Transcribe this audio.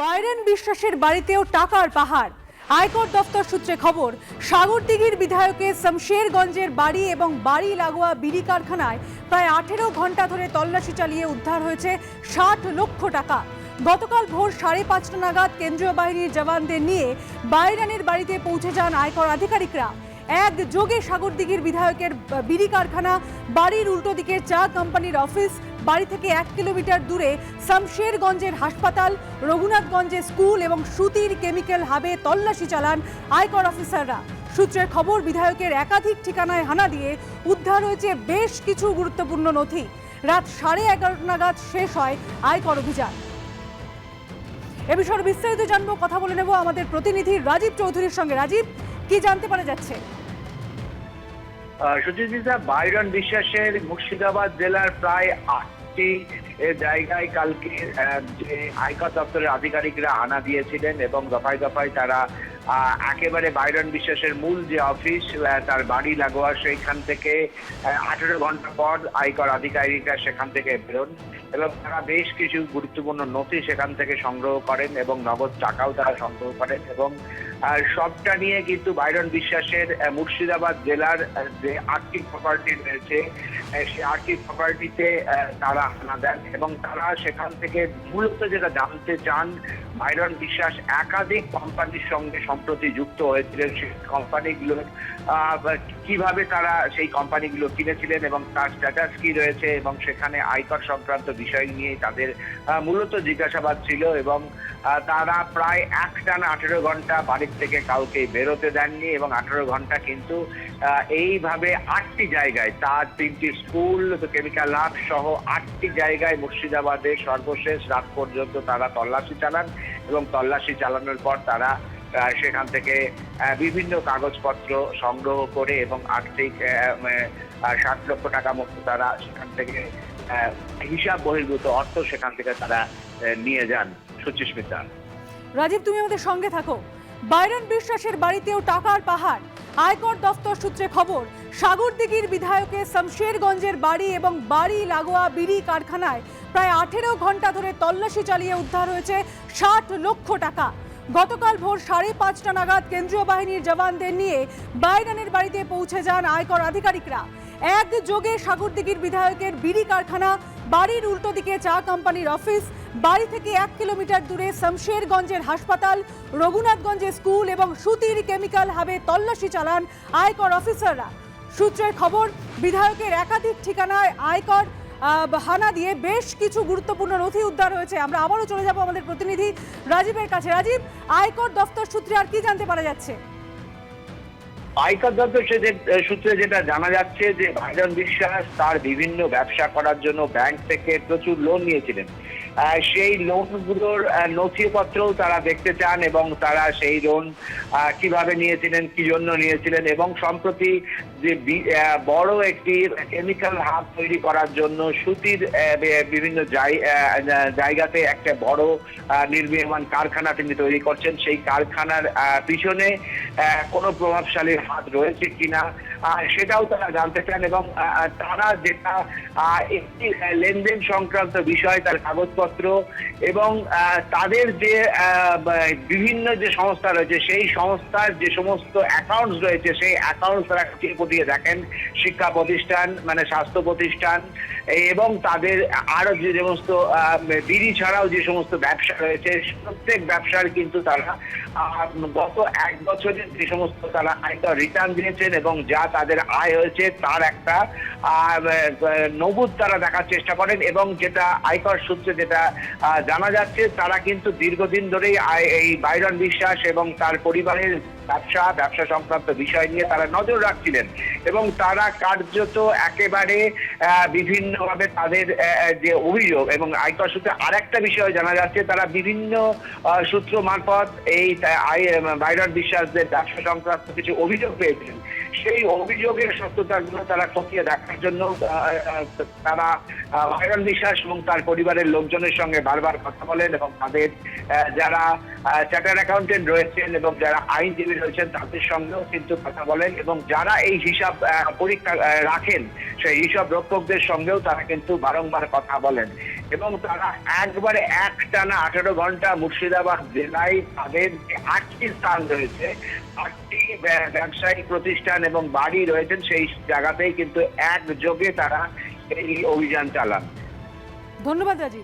Byron বিশ্বাসের বাড়িতেও টাকার পাহাড়। আয়কর দপ্তর সূত্রে খবর, সাগরদিঘির বিধায়কের শমশেরগঞ্জের বাড়ি এবং বাড়ি লাগোয়া বিড়ি কারখানায় প্রায় আঠেরো ঘণ্টা ধরে তল্লাশি চালিয়ে উদ্ধার হয়েছে ষাট লক্ষ টাকা। গতকাল ভোর সাড়ে পাঁচটা নাগাদ কেন্দ্রীয় বাহিনীর জওয়ানদের নিয়ে বাইরানের বাড়িতে পৌঁছে যান আয়কর আধিকারিকরা। এক যোগে সাগরদিঘির বিধায়কের বিড়ি কারখানা, বাড়ির উল্টো দিকের চা কোম্পানির অফিস, বাড়ি থেকে এক কিলোমিটার দূরে শামশেরগঞ্জের হাসপাতাল, রঘুনাথগঞ্জের স্কুল এবং সুতির কেমিক্যাল হাবে তল্লাশি চালান আয়কর অফিসাররা। সূত্রের খবর, বিধায়কের একাধিক ঠিকানায় হানা দিয়ে উদ্ধার হয়েছে বেশ কিছু গুরুত্বপূর্ণ নথি। রাত সাড়ে এগারোটা নাগাদ শেষ হয় আয়কর অভিযান। এ বিষয়ে বিস্তারিত জানব, কথা বলে নেব আমাদের প্রতিনিধি রাজীব চৌধুরীর সঙ্গে। রাজীব, কি জানতে পারা যাচ্ছে? সুচিতা বাইরন বিশ্বাসের মুর্শিদাবাদ জেলার প্রায় আটটি জায়গায় কালকে যে আয়কর দপ্তরের আধিকারিকরা আনা দিয়েছিলেন এবং দফায় দফায় তারা একেবারে বাইরন বিশ্বাসের মূল যে অফিস তার বাড়ি লাগোয়া, সেইখান থেকে আঠেরো ঘণ্টা পর আয়কর আধিকারিকরা সেখান থেকে বেরোন এবং তারা বেশ কিছু গুরুত্বপূর্ণ নথি সেখান থেকে সংগ্রহ করেন এবং নগদ টাকাও তারা সংগ্রহ করেন এবং আর সবটা নিয়ে কিন্তু বাইরন বিশ্বাসের মুর্শিদাবাদ জেলার যে আর্থিক প্রপার্টি রয়েছে সেই আর্থিক প্রপার্টিতে তারা হানা দেন এবং তারা সেখান থেকে মূলত যেটা জানতে চান, বাইরন বিশ্বাস একাধিক কোম্পানির সঙ্গে সম্প্রতি যুক্ত হয়েছিলেন। সেই কোম্পানিগুলো কীভাবে তারা সেই কোম্পানিগুলো কিনেছিলেন এবং তার স্ট্যাটাস কি রয়েছে এবং সেখানে আয়কর সংক্রান্ত বিষয় নিয়ে তাদের মূলত জিজ্ঞাসাবাদ ছিল এবং তারা প্রায় এক টানা আঠেরো ঘণ্টা বাড়ির থেকে কাউকে বেরোতে দেননি এবং আঠেরো ঘণ্টা কিন্তু এইভাবে আটটি জায়গায়, তার তিনটি স্কুল, কেমিক্যাল ল্যাব সহ আটটি জায়গায় মুর্শিদাবাদে সর্বশেষ রাত পর্যন্ত তারা তল্লাশি চালান এবং তল্লাশি চালানোর পর তারা সেখান থেকে বিভিন্ন কাগজপত্র সংগ্রহ করে এবং আর্থিক ষাট লক্ষ টাকা মতো তারা সেখান থেকে হিসাব বহির্ভূত অর্থ সেখান থেকে তারা নিয়ে যান। সুচিস্মিতা রাজীব, তুমি আমাদের সঙ্গে থাকো। বাইরন বিশ্বাসের বাড়িতেও টাকার পাহাড়। আয়কর দফতর সূত্রে খবর, সাগরদিঘির বিধায়কের শমশেরগঞ্জের বাড়ি এবং বাড়ি লাগোয়া বিড়ি কারখানায় প্রায় আঠেরো ঘণ্টা ধরে তল্লাশি চালিয়ে উদ্ধার হয়েছে ষাট লক্ষ টাকা। গতকাল ভোর সাড়ে পাঁচটা নাগাদ কেন্দ্রীয় বাহিনীর জওয়ানদের নিয়ে বাইরানের বাড়িতে পৌঁছে যান আয়কর আধিকারিকরা। এক যোগে সাগরদিঘির বিধায়কের বিড়ি কারখানা, বাড়ির উল্টো দিকে চা কোম্পানির অফিস, বাড়ি থেকে এক কিলোমিটার দূরে শমশেরগঞ্জের হাসপাতাল রঘুনাথগঞ্জের স্কুল এবং সুতির কেমিক্যাল হাবে তল্লাশি চালান আয়কর অফিসাররা। সূত্রের খবর, বিধায়কের একাধিক ঠিকানায় আয়কর হানা দিয়ে বেশ কিছু গুরুত্বপূর্ণ নথি উদ্ধার হয়েছে। আমরা আবারও চলে যাব আমাদের প্রতিনিধি রাজীবের কাছে। রাজীব, আয়কর দফতর সূত্রে আর কি জানতে পারা যাচ্ছে? আয়কর দপ্তর সূত্রে যেটা জানা যাচ্ছে যে ভাইজান বিশ্বাস তার বিভিন্ন ব্যবসা করার জন্য ব্যাংক থেকে প্রচুর লোন নিয়েছিলেন। সেই লোনগুলোর আহ, নথিপত্রও তারা দেখতে চান এবং তারা সেই লোন কীভাবে নিয়েছিলেন কি জন্য নিয়েছিলেন এবং সম্প্রতি যে বড় একটি কেমিক্যাল হাব তৈরি করার জন্য সুতির বিভিন্ন জায়গাতে একটা বড় নির্মীয়মান কারখানা তিনি তৈরি করছেন। সেই কারখানার পিছনে কোনো প্রভাবশালীর হাত রয়েছে কিনা সেটাও তারা জানতে চান এবং তারা যেটা একটি লেনদেন সংক্রান্ত বিষয় তার কাগজপত্র এবং আহ, তাদের যে বিভিন্ন যে সংস্থা রয়েছে সেই সংস্থার যে সমস্ত অ্যাকাউন্টস রয়েছে সেই অ্যাকাউন্টস তারা খতিয়ে খতিয়ে দেখেন। শিক্ষা প্রতিষ্ঠান মানে স্বাস্থ্য প্রতিষ্ঠান এবং তাদের আরও যে সমস্ত বিড়ি ছাড়াও যে সমস্ত ব্যবসা রয়েছে, প্রত্যেক ব্যবসার কিন্তু তারা গত এক বছরের যে সমস্ত তারা আয়কর রিটার্ন দিয়েছেন এবং যা তাদের আয় হয়েছে তার একটা নবুদ তারা দেখার চেষ্টা করেন এবং যেটা আয়কর সূত্রে যেটা জানা যাচ্ছে, তারা কিন্তু দীর্ঘদিন ধরেই এই বাইরন বিশ্বাস এবং তার পরিবারের ব্যবসা ব্যবসা সংক্রান্ত বিষয় নিয়ে তারা নজর রাখছিলেন এবং তারা কার্যত একেবারে বিভিন্নভাবে তাদের যে অভিযোগ এবং আয়কর সূত্রে আরেকটা বিষয় জানা যাচ্ছে, তারা বিভিন্ন সূত্র মারফত এই আই- বিশ্বাসদের ব্যবসা সংক্রান্ত কিছু অভিযোগ পেয়েছেন। সেই অভিযোগের সত্যতাগুলো তারা খতিয়ে দেখার জন্য তারা বাইরন বিশ্বাস এবং তার পরিবারের লোকজনের সঙ্গে বারবার কথা বলেন এবং তাদের যারা চার্টার অ্যাকাউন্টেন্ট রয়েছেন এবং যারা আইনজীবী রয়েছেন, তাদের সঙ্গেও কিন্তু কথা বলেন এবং যারা এই হিসাব পরীক্ষা রাখেন, সেই হিসাব রক্ষকদের সঙ্গেও তারা কিন্তু বারংবার কথা বলেন এবং তারা একবারে এক টানা আঠেরো ঘণ্টা মুর্শিদাবাদ জেলায় তাদের যে আটটি স্থান রয়েছে, আটটি ব্য- ব্যবসায়িক প্রতিষ্ঠান এবং বাড়ি রয়েছেন, সেই জায়গাতেই কিন্তু একযোগে তারা এই অভিযান চালান। ধন্যবাদ রাজীব।